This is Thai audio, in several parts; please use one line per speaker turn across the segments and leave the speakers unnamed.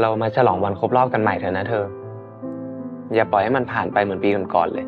เรามาฉลองวันครบรอบกันใหม่เถอะนะเธอ อย่าปล่อยให้มันผ่านไปเหมือนปีก่อนๆเลย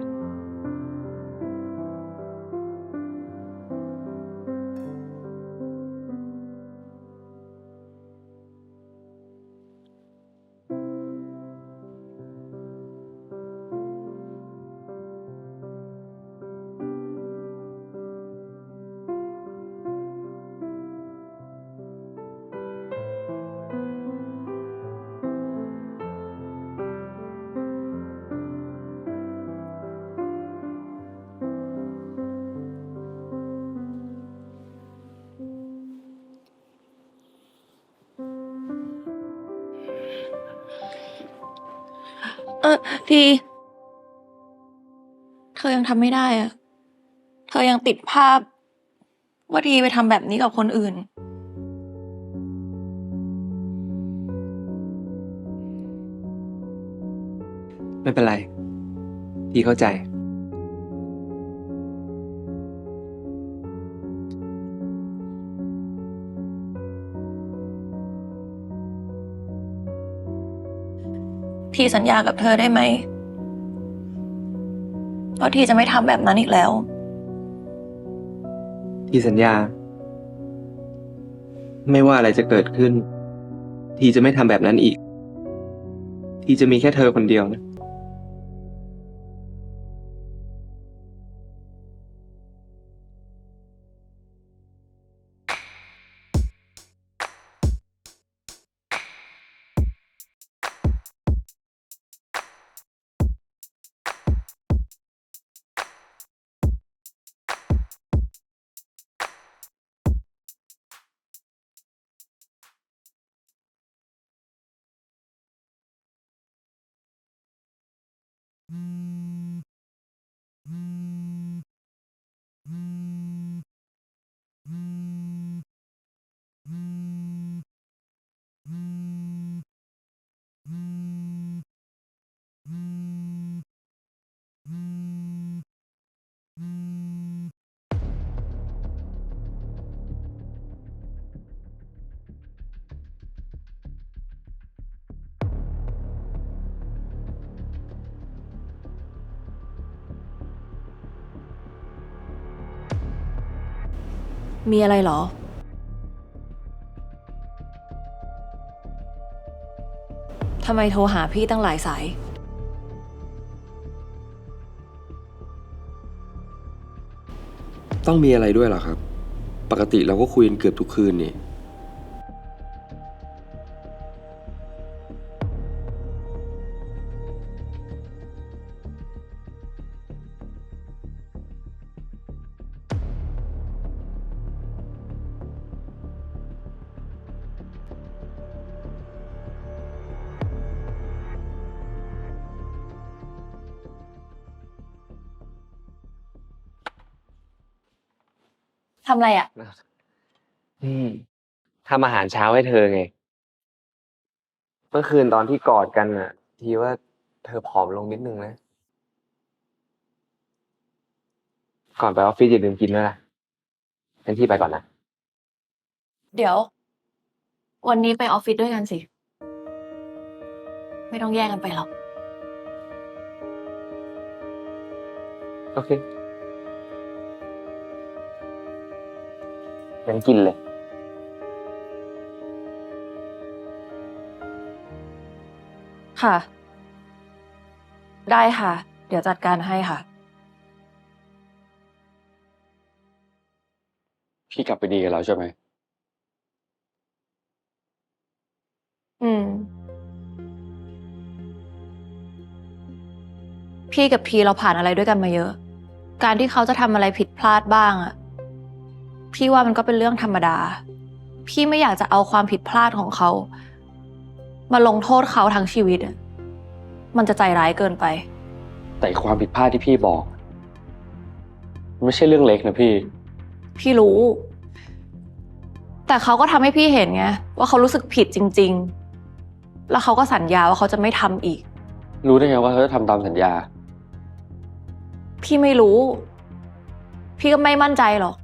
เออทีเธอยังทำไม่ได้อะเธอยังติดภาพ ว่าทีไปทำแบบนี้กับคนอื่น
ไม่เป็นไร พี่เข้าใจ
ทีสัญญากับเธอได้ไหมว่าทีจะไม่ทำแบบนั้นอีกแล้ว
ทีสัญญา ไม่ว่าอะไรจะเกิดขึ้น ทีจะไม่ทำแบบนั้นอีก ทีจะมีแค่เธอคนเดียวนะ
มีอะไรเหรอ ทำไมโทรหาพี่ตั้งหลายสาย
ต้องมีอะไรด้วยเหรอครับ ปกติเราก็คุยกันเกือบทุกคืนนี่ำ
อะไรอะ่ะ
อืมทำอาหารเช้าให้เธอไง เมื่อคืนตอนที่กอดกันน่ะ ทีว่าเธอผอมลงนิดนึงนะ ก่อนไปออฟฟิศอย่าลืมกินด้วยนะเป็นที่ไปก่อนนะ
เดี๋ยว วันนี้ไปออฟฟิศด้วยกันสิ ไม่ต้องแยกกันไปหรอก
โอเค งั้นกินเลย
ค่ะ ได้ค่ะ เดี๋ยวจัดการให้ค่ะ
พี่กลับไปดีกับเราใช่ไหม
อืม พี่กับพีเราผ่านอะไรด้วยกันมาเยอะ การที่เขาจะทำอะไรผิดพลาดบ้างอะ พี่ว่ามันก็เป็นเรื่องธรรมดา พี่ไม่อยากจะเอาความผิดพลาดของเขา มาลงโทษเขาทั้งชีวิตอะมันจะใจร้ายเกินไป
แต่ความผิดพลาดที่พี่บอกมันไม่ใช่เรื่องเล็กนะพี่
พี่รู้ แต่เขาก็ทำให้พี่เห็นไงว่าเขารู้สึกผิดจริง ๆ แล้วเขาก็สัญญาว่าเขาจะไม่ทำอีก
รู้ได้ไงว่าเขาจะทำตามสัญญา
พี่ไม่รู้ พี่ก็ไม่มั่นใจหรอก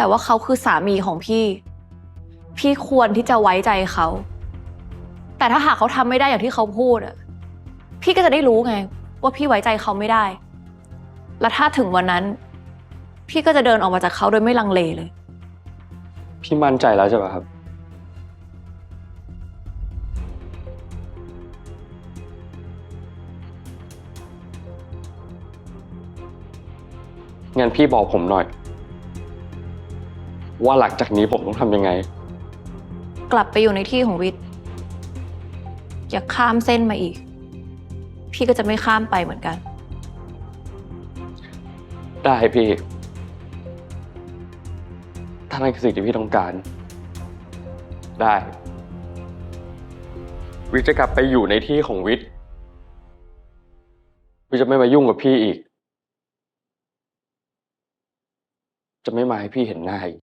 แต่ว่าเขาคือสามีของพี่ พี่ควรที่จะไว้ใจเขา แต่ถ้าหากเขาทำไม่ได้อย่างที่เขาพูดอะพี่ก็จะได้รู้ไง ว่าพี่ไว้ใจเขาไม่ได้ และถ้าถึงวันนั้น พี่ก็จะเดินออกมาจากเขาโดยไม่ลังเลเลย
พี่มั่นใจแล้วใช่ไหมครับ งั้นพี่บอกผมหน่อย ว่าหลังจากนี้ผมต้องทำยังไง
กลับไปอยู่ในที่ของวิทย์ อย่าข้ามเส้นมาอีก พี่ก็จะไม่ข้ามไปเหมือนกัน
ได้พี่ ถ้านั่นคือสิ่งที่พี่ต้องการ ได้ วิทย์จะกลับไปอยู่ในที่ของวิทย์ วิทย์จะไม่มายุ่งกับพี่อีก จะไม่มาให้พี่เห็นหน้าอีก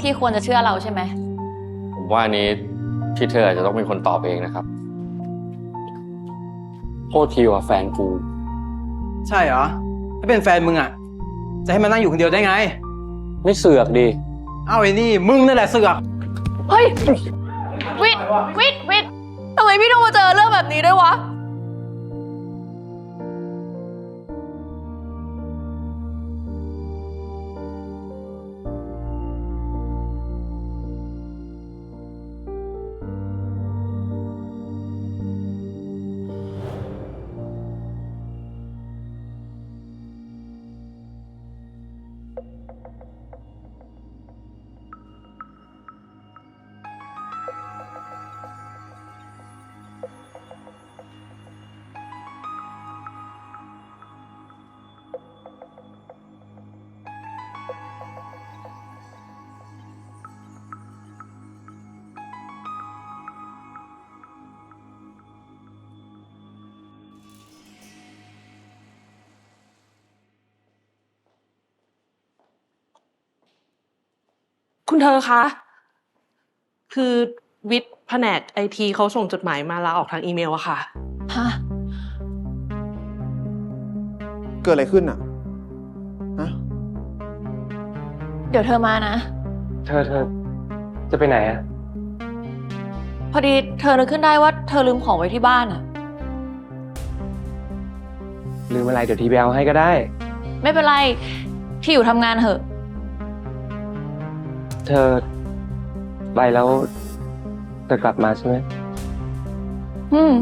พี่ควรจะเชื่อเราใช่ไหม
ผมว่าอันนี้พี่เธออาจจะต้องเป็นคนตอบเองนะครับ โทษทีว่าแฟนกู
ใช่เหรอ ถ้าเป็นแฟนมึงอะ จะให้มันนั่งอยู่คนเดียวได้ไง
ไม่เสือกดิ
เอาไอ้นี่มึงนั่นแหละเสือก
เฮ้ย วิทย์วิทย์วิทย์ทำไมพี่ต้องมาเจอเรื่องแบบนี้ด้วยวะ
คุณเธอคะ คือวิทย์แผนกไอทีเขาส่งจดหมายมาลาออกทางอีเมลอะค่ะ
ฮะ
เกิดอะไรขึ้นอะฮะ
เดี๋ยวเธอมานะ
เธอเธอจะไปไหนอะ
พอดีเธอนึกขึ้นได้ว่าเธอลืมของไว้ที่บ้านอะ
ลืมอะไรเดี๋ยวทีไปเอาให้ก็ได้
ไม่เป็นไร ที่อยู่ทำงานเถอะ
เธอไปแล้วจะกลับมาใช่ไหม
อืม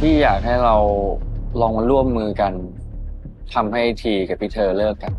พี่อยากให้เรา ลองมาร่วมมือกันทำให้ทีกับพี่เธอเลิกกัน